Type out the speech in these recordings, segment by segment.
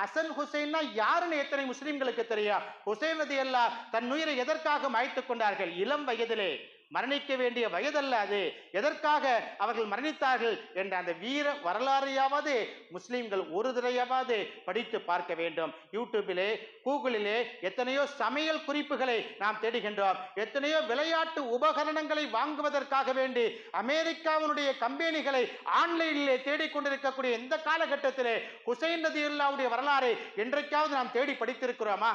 ஹசன் ஹுசைன்னா யாருன்னு எத்தனை முஸ்லிம்களுக்கு தெரியும்? ஹுசைன் ரதி அல்லா தன் உயிரை எதற்காக மாய்த்துக் கொண்டார்கள்? இளம் வயதிலே. மரணிக்க வேண்டிய வயதல்ல அது. எதற்காக அவர்கள் மரணித்தார்கள் என்ற அந்த வீர வரலாறையாவது முஸ்லீம்கள் ஒரு தடையாவது படித்து பார்க்க வேண்டும். யூடியூபிலே கூகுளிலே எத்தனையோ சமையல் குறிப்புகளை நாம் தேடுகின்றோம். எத்தனையோ விளையாட்டு உபகரணங்களை வாங்குவதற்காக வேண்டி அமெரிக்காவினுடைய கம்பெனிகளை ஆன்லைனிலே தேடிக்கொண்டிருக்கக்கூடிய இந்த காலகட்டத்திலே ஹுசைன் நதியுல்லாவுடைய வரலாறு என்றைக்காவது நாம் தேடி படித்திருக்கிறோமா?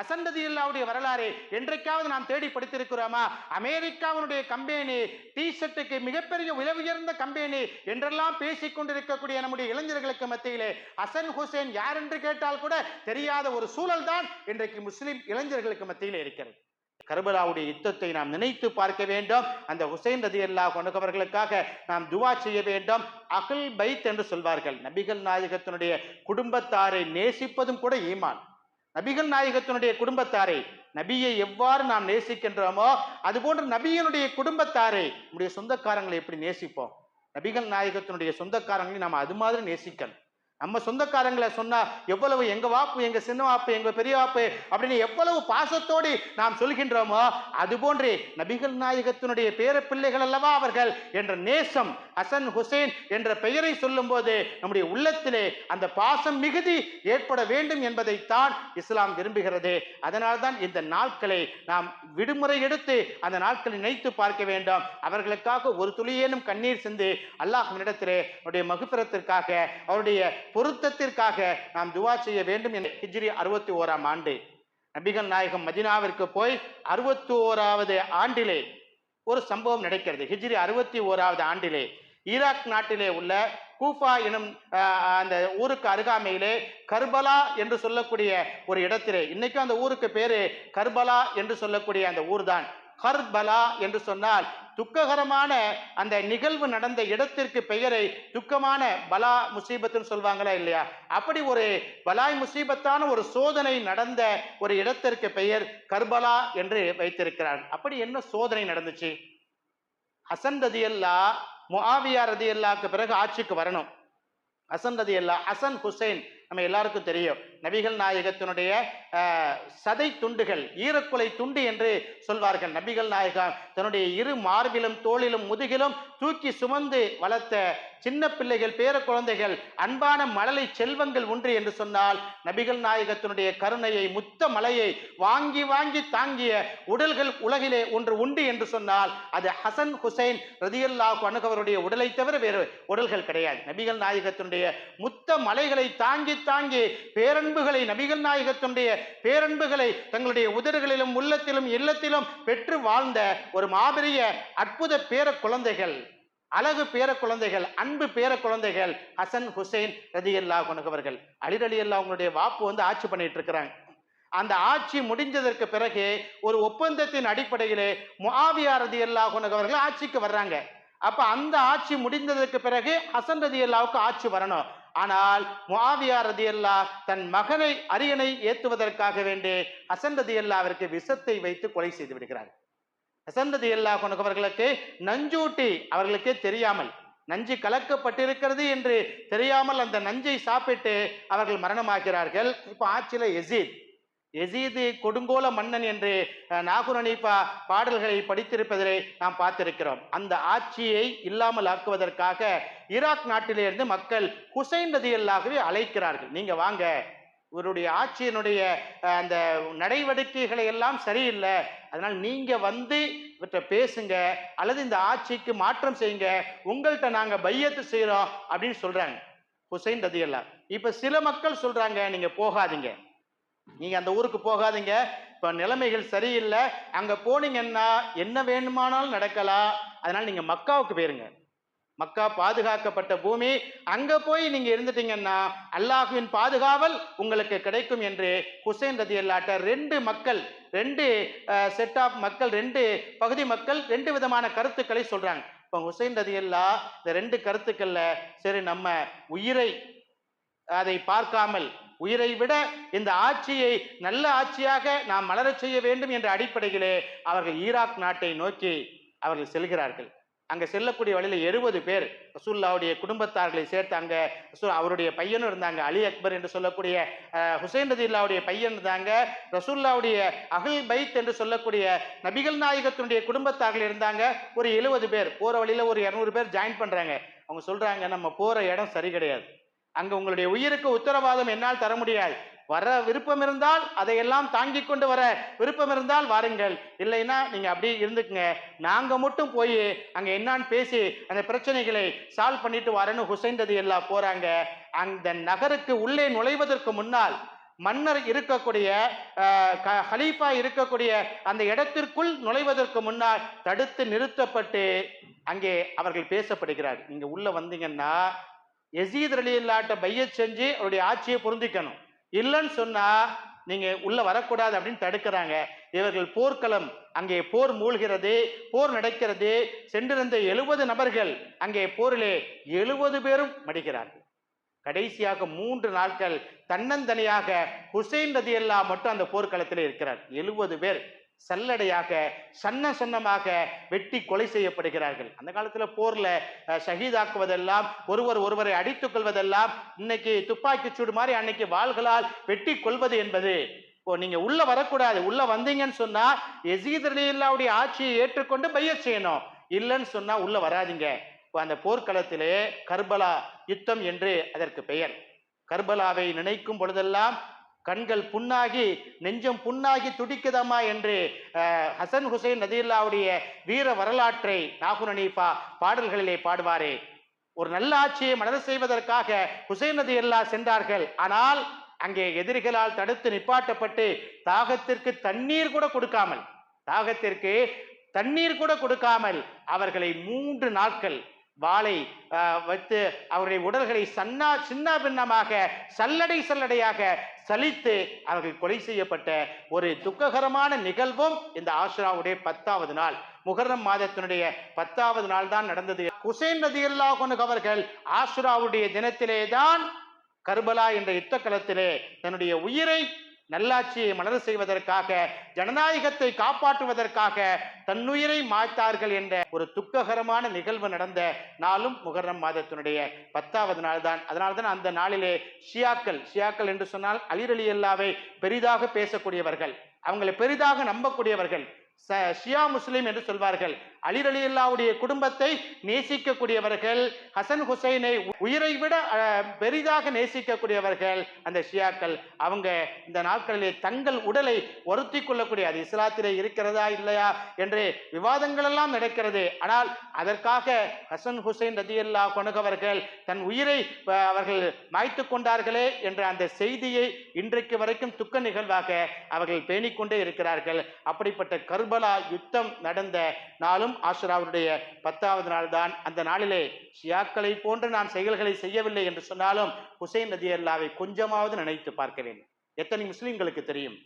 அசந்ததியில்லாவுடைய வரலாறு என்றைக்காவது நாம் தேடி படித்திருக்கிறோமா? அமெரிக்காவினுடைய கம்பெனி டி ஷர்ட்டுக்கு மிகப்பெரிய விலை உயர்ந்த கம்பெனி என்றெல்லாம் பேசிக் கொண்டிருக்கக்கூடிய நம்முடைய இளைஞர்களுக்கு மத்தியிலே ஹசன் ஹுசேன் யார் என்று கேட்டால் கூட தெரியாத ஒரு சூழல் தான் இன்றைக்கு முஸ்லிம் இளைஞர்களுக்கு மத்தியிலே இருக்கிறது. கர்பலாவுடைய யுத்தத்தை நாம் நினைத்து பார்க்க வேண்டும். அந்த ஹுசைன் ரதி அல்லா கொண்டவர்களுக்காக நாம் துவா செய்ய வேண்டும். அகல் பைத் என்று சொல்வார்கள். நபிகள் நாயகத்தினுடைய குடும்பத்தாரை நேசிப்பதும் கூட ஈமான். நபிகள் நாயகத்தினுடைய குடும்பத்தாரை நபியை எவ்வாறு நாம் நேசிக்கின்றோமோ அதுபோன்று நபியினுடைய குடும்பத்தாரை நம்முடைய சொந்தக்காரங்களை எப்படி நேசிப்போம்? நபிகள் நாயகத்தினுடைய சொந்தக்காரங்களை நாம் அது மாதிரி நேசிக்கணும். நம்ம சொந்தக்காரங்களை சொன்னா எவ்வளவு எங்க வாப்பு எங்க சின்ன வாப்பு எங்க பெரிய வாப்பு? அப்படின்னு எவ்வளவு பாசத்தோடு நாம் சொல்கின்றோமோ அதுபோன்று நபிகள் நாயகத்தினுடைய பேர பிள்ளைகள் அல்லவா அவர்கள் என்ற நேசம் ஹசன் ஹுசேன் என்ற பெயரை சொல்லும்போது நம்முடைய உள்ளத்திலே அந்த பாசம் மிகுதி ஏற்பட வேண்டும் என்பதைத்தான் இஸ்லாம் விரும்புகிறது. அதனால்தான் இந்த நாட்களை நாம் விடுமுறை எடுத்து அந்த நாட்களை நினைத்து பார்க்க வேண்டும். அவர்களுக்காக ஒரு துளியேனும் கண்ணீர் சிந்து அல்லாஹ்வினிடத்திலே அவருடைய மகுபிரத்திற்காக அவருடைய பொருத்தத்திற்காக நாம் துவா செய்ய வேண்டும் என்ற ஹிஜ்ரி அறுபத்தி ஓராம் ஆண்டு. நபிகள் நாயகம் மதினாவிற்கு போய் அறுபத்தி ஓராவது ஆண்டிலே ஒரு சம்பவம் நடக்கிறது. ஹிஜ்ரி அறுபத்தி ஓராவது ஆண்டிலே ஈராக் நாட்டிலே உள்ள கூஃபா எனும் அந்த ஊருக்கு அருகாமையிலே கர்பலா என்று சொல்லக்கூடிய ஒரு இடத்திலே. இன்னைக்கும் அந்த ஊருக்கு பேரு கர்பலா என்று சொல்லக்கூடிய அந்த ஊர் தான் கர்பலா என்று சொன்னால் துக்ககரமான அந்த நிகழ்வு நடந்த இடத்திற்கு பெயரை துக்கமான பலா முசீபத்துன்னு சொல்வாங்களா இல்லையா? அப்படி ஒரு பலாய் முசீபத்தான ஒரு சோதனை நடந்த ஒரு இடத்திற்கு பெயர் கர்பலா என்று வைத்திருக்கிறார். அப்படி என்ன சோதனை நடந்துச்சு? ஹசன் ரதியல்லா முஆவியா ரதியல்லாக்கு பிறகு ஆட்சிக்கு வரணும். ஹசன் ரதியல்லா ஹசன் ஹுசைன் நம்ம எல்லாருக்கும் தெரியும். நபிகள் நாயகத்தினுடைய சதை துண்டுகள் ஈரக்குலை துண்டு என்று சொல்வார்கள். நபிகள் நாயகம் தன்னுடைய இரு மார்பிலும் தோளிலும் முதுகிலும் தூக்கி சுமந்து வளர்த்த சின்ன பிள்ளைகள் பேர குழந்தைகள் அன்பான மழலை செல்வங்கள் உண்டு என்று சொன்னால் நபிகள் நாயகத்தினுடைய கருணையை முத்த மலையை வாங்கி வாங்கி தாங்கிய உடல்கள் உலகிலே ஒன்று உண்டு என்று சொன்னால் அது ஹசன் ஹுசைன் ரதியல்லாஹு அணுகவருடைய உடலை தவிர வேறு உடல்கள் கிடையாது. நபிகள் நாயகத்தினுடைய முத்த மலைகளை தாங்கி தாங்கி பேரன்புகளை நபிகள் நாயகத்தினுடைய பேரன்புகளை தங்களுடைய உதடுகளிலும் உள்ளத்திலும் இல்லத்திலும் பெற்று வாழ்ந்த ஒரு மாபெரிய அற்புத பேர குழந்தைகள். அழகு பேர குழந்தைகள் அன்பு பேர குழந்தைகள் ஹசன் ஹுசைன் ரதி அல்லா அவர்கள் அலி அலி அல்லா அவங்களுடைய வாப்பு வந்து ஆட்சி பண்ணிட்டு இருக்கிறாங்க. அந்த ஆட்சி முடிஞ்சதற்கு பிறகு ஒரு ஒப்பந்தத்தின் அடிப்படையிலே முஆவியா ரதி அல்லாஹ் அவர்கள் ஆட்சிக்கு வர்றாங்க. அப்ப அந்த ஆட்சி முடிந்ததற்கு பிறகு ஹசன் ரதி அல்லாவுக்கு ஆட்சி வரணும். ஆனால் முஆவியா ரதி தன் மகனை அரியணை ஏற்றுவதற்காக வேண்டி ஹசன் ரதி அல்லாவிற்கு விஷத்தை வைத்து கொலை செய்து விடுகிறார் ஹசன் ரதி அல்லாஹ் அவர்களுக்கு நஞ்சூட்டி அவர்களுக்கு தெரியாமல் நஞ்சு கலக்கப்பட்டிருக்கிறது என்று தெரியாமல் அந்த நஞ்சை சாப்பிட்டு அவர்கள் மரணமாகிறார்கள். இப்போ ஆட்சியில் எசீத் எசீது கொடுங்கோல மன்னன் என்று அஹ், நாகூர் அனீஃபா பாடல்களை படித்திருப்பதை நாம் பார்த்திருக்கிறோம். அந்த ஆட்சியை இல்லாமல் ஆக்குவதற்காக ஈராக் நாட்டிலிருந்து மக்கள் ஹுசைன் ரதியல்லாகவே அழைக்கிறார்கள். நீங்கள் வாங்க இவருடைய ஆட்சியினுடைய அந்த நடவடிக்கைகளை எல்லாம் சரியில்லை. அதனால் நீங்கள் வந்து இவற்றை பேசுங்க அல்லது இந்த ஆட்சிக்கு மாற்றம் செய்யுங்க உங்கள்கிட்ட நாங்கள் பையத்து செய்கிறோம் அப்படின்னு சொல்கிறாங்க ஹுசைன் ரதியல்லா இப்போ சில மக்கள் சொல்கிறாங்க நீங்கள் போகாதீங்க. நீங்கள் அந்த ஊருக்கு போகாதீங்க. இப்போ நிலைமைகள் சரியில்லை. அங்கே போனீங்கன்னா என்ன வேணுமானாலும் நடக்கலாம். அதனால் நீங்கள் மக்காவுக்கு போயிருங்க. மக்கா பாதுகாக்கப்பட்ட பூமி. அங்க போய் நீங்க இருந்துட்டீங்கன்னா அல்லாஹுவின் பாதுகாவல் உங்களுக்கு கிடைக்கும் என்று ஹுசைன் ரதி அல்லாட்ட ரெண்டு மக்கள் ரெண்டு செட் ஆஃப் மக்கள் ரெண்டு பகுதி மக்கள் ரெண்டு விதமான கருத்துக்களை சொல்றாங்க. இப்போ ஹுசைன் ரதி அல்லா இந்த ரெண்டு கருத்துக்கள்ல சரி நம்ம உயிரை அதை பார்க்காமல் உயிரை விட இந்த ஆட்சியை நல்ல ஆட்சியாக நாம் மலரச் செய்ய வேண்டும் என்ற அடிப்படையிலே அவர்கள் ஈராக் நாட்டை நோக்கி அவர்கள் செல்கிறார்கள். அங்கே செல்லக்கூடிய வழியில் எழுபது பேர் ரசூல்லாவுடைய குடும்பத்தார்களை சேர்த்து அங்கே ரசூல் அவருடைய பையனும் இருந்தாங்க அலி அக்பர் என்று சொல்லக்கூடிய ஹுசைன் ரதில்லாவுடைய பையன் இருந்தாங்க ரசூல்லாவுடைய அகல் பைத் என்று சொல்லக்கூடிய நபிகள் நாயகத்தினுடைய குடும்பத்தார்கள் இருந்தாங்க ஒரு எழுபது பேர் போகிற வழியில் ஒரு இரநூறு பேர் ஜாயின் பண்ணுறாங்க அவங்க சொல்கிறாங்க நம்ம போகிற இடம் சரி கிடையாது. அங்கே உங்களுடைய உயிருக்கு உத்தரவாதம் என்னால் தர முடியாது. வர விருப்பம் இருந்தால் அதையெல்லாம் தாங்கி கொண்டு வர விருப்பம் இருந்தால் வாருங்கள். இல்லைன்னா நீங்கள் அப்படியே இருந்துக்குங்க. நாங்கள் மட்டும் போய் அங்கே என்னான்னு பேசி அந்த பிரச்சனைகளை சால்வ் பண்ணிட்டு வரேன்னு ஹுசைன் ரதி எல்லாம் போகிறாங்க அந்த நகருக்கு உள்ளே நுழைவதற்கு முன்னால் மன்னர் இருக்கக்கூடிய க- ஹலீஃபா இருக்கக்கூடிய அந்த இடத்திற்குள் நுழைவதற்கு முன்னால் தடுத்து நிறுத்தப்பட்டு அங்கே அவர்கள் பேசப்படுகிறார். நீங்கள் உள்ளே வந்தீங்கன்னா எசீத் அலி இல்லாட்ட பைய செஞ்சு அவருடைய ஆட்சியை பொருந்திக்கணும் இல்லைன்னு சொன்னா நீங்க உள்ள வரக்கூடாது அப்படின்னு தடுக்கிறாங்க. இவர்கள் போர்க்களம் அங்கே போர் மூழ்கிறது போர் நடக்கிறது. சென்றிருந்த எழுபது நபர்கள் அங்கே போரிலே எழுபது பேரும் மடிக்கிறார்கள் கடைசியாக மூன்று நாட்கள் தன்னந்தனியாக ஹுசைன் ரதியல்லா மட்டும் அந்த போர்க்களத்தில் இருக்கிறார். எழுபது பேர். சல்லடையாக சன்ன சன்னமாக வெட்டி கொலை செய்யப்படுகிறார்கள். அந்த காலத்தில் போரில் ஷஹீதாக்குவதெல்லாம் ஒருவர் ஒருவரை அடித்துக் கொள்வதெல்லாம் இன்னைக்கு துப்பாக்கி சூடு மாதிரி அன்னைக்கு வாள்களால் வெட்டி கொள்வது என்பது. இப்போ நீங்க உள்ள வரக்கூடாது. உள்ள வந்தீங்கன்னு சொன்னா எசீத் அலில்லாவுடைய ஆட்சியை ஏற்றுக்கொண்டு பைய செய்யணும். இல்லைன்னு சொன்னா உள்ள வராதீங்க. இப்போ அந்த போர்க்களத்திலே கர்பலா யுத்தம் என்று அதற்கு பெயர். கர்பலாவை நினைக்கும் பொழுதெல்லாம் கண்கள் புண்ணாகி நெஞ்சம் புண்ணாகி துடிக்குதம்மா என்று ஹசன் ஹுசைன் நதியுல்லாவுடைய வீர வரலாற்றை நாகுர் அனீஃபா பாடல்களிலே பாடுவாரே. ஒரு நல்ல ஆட்சியை மலர செய்வதற்காக ஹுசைன் நதியல்லா சென்றார்கள். ஆனால் அங்கே எதிரிகளால் தடுத்து நிப்பாட்டப்பட்டு தாகத்திற்கு தண்ணீர் கூட கொடுக்காமல் தாகத்திற்கு தண்ணீர் கூட கொடுக்காமல் அவர்களை மூன்று நாட்கள் வாளை வைத்து அவருடைய உடல்களை சன்னா சின்ன பின்னமாக சல்லடை சல்லடையாக சலித்து அவர்கள் கொலை செய்யப்பட்ட ஒரு துக்ககரமான நிகழ்வும் இந்த ஆஷ்ராவுடைய பத்தாவது நாள். முகர்ரம் மாதத்தினுடைய பத்தாவது நாள் தான் நடந்தது. ஹுசைன் ரதியுல்லாஹ் அவர்கள் ஆஷ்ராவுடைய தினத்திலே தான் கர்பலா என்ற யுத்த களத்திலே தன்னுடைய உயிரை நல்லாட்சியை மலர செய்வதற்காக ஜனநாயகத்தை காப்பாற்றுவதற்காக தன்னுயிரை மாய்த்தார்கள் என்ற ஒரு துக்ககரமான நிகழ்வு நடந்த நாளும் முகர்ரம் மாதத்தினுடைய பத்தாவது நாள் தான் அதனால தான் அந்த நாளிலே ஷியாக்கள் ஷியாக்கள் என்று சொன்னால் அலிரலி அல்லாவை பெரிதாக பேசக்கூடியவர்கள் அவங்களை பெரிதாக நம்பக்கூடியவர்கள் ச- ஷியா முஸ்லீம் என்று சொல்வார்கள். அலிர் அலி அல்லாவுடைய குடும்பத்தை நேசிக்கக்கூடியவர்கள் ஹசன் ஹுசைனை உயிரை விட பெரிதாக நேசிக்கக்கூடியவர்கள் அந்த ஷியாக்கள். அவங்க இந்த நாட்களிலே தங்கள் உடலை ஒருத்தி கொள்ளக்கூடிய அது இஸ்லாத்திலே இருக்கிறதா இல்லையா என்று விவாதங்கள் எல்லாம் நடக்கிறது. ஆனால் அதற்காக ஹசன் ஹுசைன் ரதியல்லா கொணுகவர்கள் தன் உயிரை அவர்கள் மாய்த்து கொண்டார்களே என்ற அந்த செய்தியை இன்றைக்கு வரைக்கும் துக்க நிகழ்வாக அவர்கள் பேணிக்கொண்டே இருக்கிறார்கள். அப்படிப்பட்ட கர்பலா யுத்தம் நடந்த நாளும் ஆசுராவுடைய பத்தாவது நாள் தான் அந்த நாளிலே ஷியாக்களை போன்று நான் செயல்களை செய்யவில்லை என்று சொன்னாலும் ஹுசைன் நதி அல்லாவை கொஞ்சமாவது நினைத்து பார்க்க வேண்டும் எத்தனை முஸ்லிம்களுக்கு தெரியும்?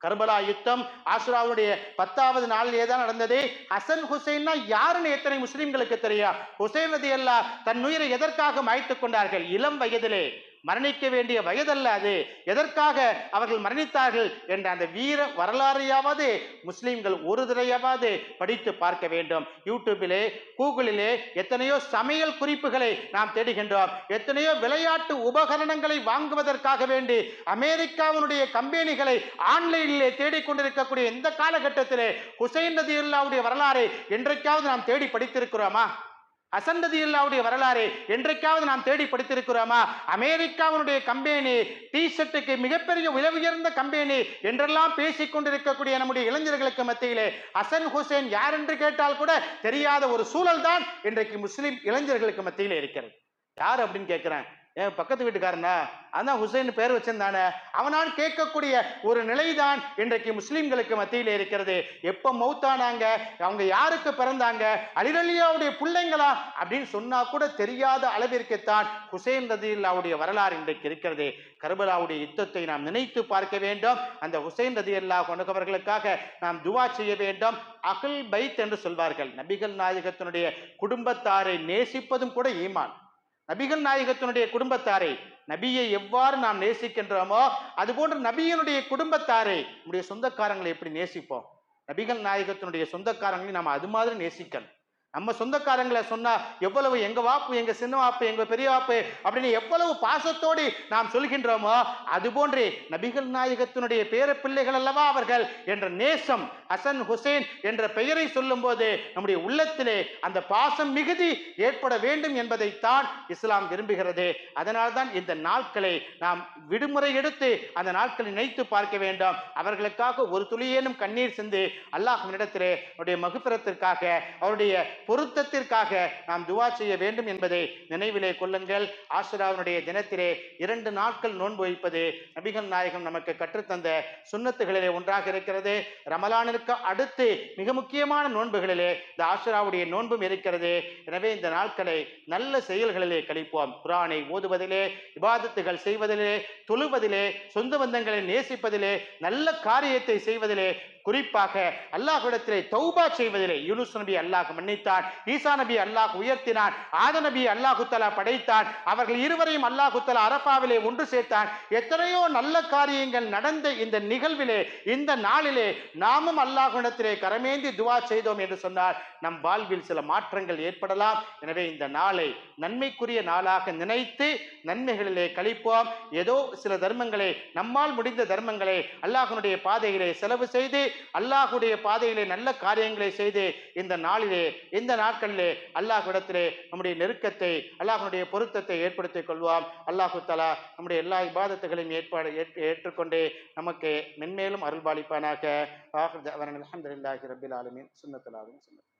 கர்பலா யுத்தம் ஆசுராவுடைய பத்தாவது நாளிலே தான் நடந்தது. ஹசன் ஹுசைன்னா யாருன்னு எத்தனை முஸ்லிம்களுக்கு தெரியும்? ஹுசைன் நதி அல்லா தன் உயிரை எதற்காக மாய்த்து கொண்டார்கள்? இளம் வயதிலே. மரணிக்க வேண்டிய வயதல்ல அது. எதற்காக அவர்கள் மரணித்தார்கள் என்ற அந்த வீர வரலாறையாவது முஸ்லீம்கள் ஒரு தடையாவது படித்து பார்க்க வேண்டும். யூடியூபிலே கூகுளிலே எத்தனையோ சமையல் குறிப்புகளை நாம் தேடுகின்றோம். எத்தனையோ விளையாட்டு உபகரணங்களை வாங்குவதற்காக வேண்டி அமெரிக்காவினுடைய கம்பெனிகளை ஆன்லைனிலே தேடிக்கொண்டிருக்கக்கூடிய இந்த காலகட்டத்திலே ஹுசைன் நதியுல்லாவுடைய வரலாறை என்றைக்காவது நாம் தேடி படித்திருக்கிறோமா? அசந்ததியில்லாவுடைய வரலாறு என்றைக்காவது நாம் தேடி படித்திருக்கிறோமா? அமெரிக்காவினுடைய கம்பெனி டி ஷர்ட்டுக்கு மிகப்பெரிய விலை உயர்ந்த கம்பெனி என்றெல்லாம் பேசிக் கொண்டிருக்கக்கூடிய நம்முடைய இளைஞர்களுக்கு மத்தியிலே ஹசன் ஹுசேன் யார் என்று கேட்டால் கூட தெரியாத ஒரு சூழல் தான் இன்றைக்கு முஸ்லிம் இளைஞர்களுக்கு மத்தியிலே இருக்கிறது. யார் அப்படின்னு கேட்கிறேன்? என் பக்கத்து வீட்டுக்காரனா? அதான் ஹுசைன் பேர் வச்சிருந்தானே. அவனால் கேட்கக்கூடிய ஒரு நிலைதான் இன்றைக்கு முஸ்லீம்களுக்கு மத்தியில் இருக்கிறது. எப்ப மௌத்தானாங்க? அவங்க யாருக்கு பிறந்தாங்க? அலிரலியாவுடைய பிள்ளைங்களா? அப்படின்னு சொன்னா கூட தெரியாத அளவிற்குத்தான் ஹுசைன் ரதியுல்லாவுடைய வரலாறு இன்றைக்கு இருக்கிறது. கர்பலாவுடைய யுத்தத்தை நாம் நினைத்து பார்க்க வேண்டும். அந்த ஹுசைன் ரதி கொண்டவர்களுக்காக நாம் துவா செய்ய வேண்டும். அகல் பைத் என்று சொல்வார்கள். நபிகள் நாயகத்தினுடைய குடும்பத்தாரை நேசிப்பதும் கூட ஈமான். நபிகள் நாயகத்தினுடைய குடும்பத்தாரை நபியை எவ்வாறு நாம் நேசிக்கின்றோமோ அதுபோன்று நபியினுடைய குடும்பத்தாரை நம்முடைய சொந்தக்காரங்களை எப்படி நேசிப்போம்? நபிகள் நாயகத்தினுடைய சொந்தக்காரங்களை நாம் அது மாதிரி நேசிக்கணும். நம்ம சொந்தக்காரங்களை சொன்னா எவ்வளவு எங்க வாப்பு எங்க சின்ன வாப்பு எங்க பெரிய வாப்பு அப்படின்னு எவ்வளவு பாசத்தோடு நாம் சொல்கின்றோமோ அதுபோன்றே நபிகள் நாயகத்தினுடைய பேர பிள்ளைகள் அல்லவா அவர்கள் என்ற நேசம் ஹசன் ஹுசேன் என்ற பெயரை சொல்லும்போது நம்முடைய உள்ளத்திலே அந்த பாசம் மிகுதி ஏற்பட வேண்டும் என்பதைத்தான் இஸ்லாம் விரும்புகிறது. அதனால்தான் இந்த நாட்களை நாம் விடுமுறை எடுத்து அந்த நாட்களை நினைத்து பார்க்க வேண்டும். அவர்களுக்காக ஒரு துளியேனும் கண்ணீர் சிந்து அல்லாஹ்வினிடத்திலே அவருடைய மகுப்பிரத்திற்காக அவருடைய பொருத்தத்திற்காக நாம் துவா செய்ய வேண்டும் என்பதை நினைவிலே கொள்ளுங்கள். ஆசுராவினுடைய தினத்திலே இரண்டு நாட்கள் நோன்பு வைப்பது நபிகள் நாயகம் நமக்கு கற்றுத்தந்த சுன்னத்துகளிலே ஒன்றாக இருக்கிறது. ரமலானிற்கு அடுத்து மிக முக்கியமான நோன்புகளிலே இந்த ஆஷராவுடைய நோன்பும் இருக்கிறது. எனவே இந்த நாட்களை நல்ல செயல்களிலே கழிப்போம். குரானை ஓதுவதிலே விவாதத்துகள் செய்வதிலே தொழுவதிலே சொந்த பந்தங்களை நேசிப்பதிலே நல்ல காரியத்தை செய்வதிலே குறிப்பாக அல்லாஹ்விடத்திலே தௌபா செய்வதிலே. யூனுஸ் நபி அல்லாஹ் மன்னித்தான் ஈசா நபி அல்லாஹ் உயர்த்தினான் ஆத நபி அல்லாஹுத்தலா படைத்தான் அவர்கள் இருவரையும் அல்லாஹுத்தலா அரபாவிலே ஒன்று சேர்த்தான் எத்தனையோ நல்ல காரியங்கள் நடந்த இந்த நிகழ்விலே இந்த நாளிலே நாமும் அல்லாஹ்விடத்திலே கரமேந்தி துவா செய்தோம் என்று சொன்னார் நம் வாழ்வில் சில மாற்றங்கள் ஏற்படலாம். எனவே இந்த நாளை நன்மைக்குரிய நாளாக நினைத்து நன்மைகளிலே கழிப்போம். ஏதோ சில தர்மங்களை நம்மால் முடிந்த தர்மங்களை அல்லாஹனுடைய பாதையிலே செலவு செய்து அல்லாஹுடைய பாதையிலே நல்ல காரியங்களை செய்து இந்த நாளிலே இந்த நாட்களிலே அல்லாஹ்விடத்திலே நம்முடைய நெருக்கத்தை அல்லாஹனுடைய பொருத்தத்தை ஏற்படுத்திக் கொள்வோம். அல்லாஹு தலா நம்முடைய எல்லா இபாதத்துகளையும் ஏற்பாடு ஏற்று- ஏற்றுக்கொண்டு நமக்கு மென்மேலும் அருள்பாலிப்பானாக. அல்ஹம்துலில்லாஹி ரபில் ஆலமின். சுன்னத்துல்லாஹி சுண்ணத்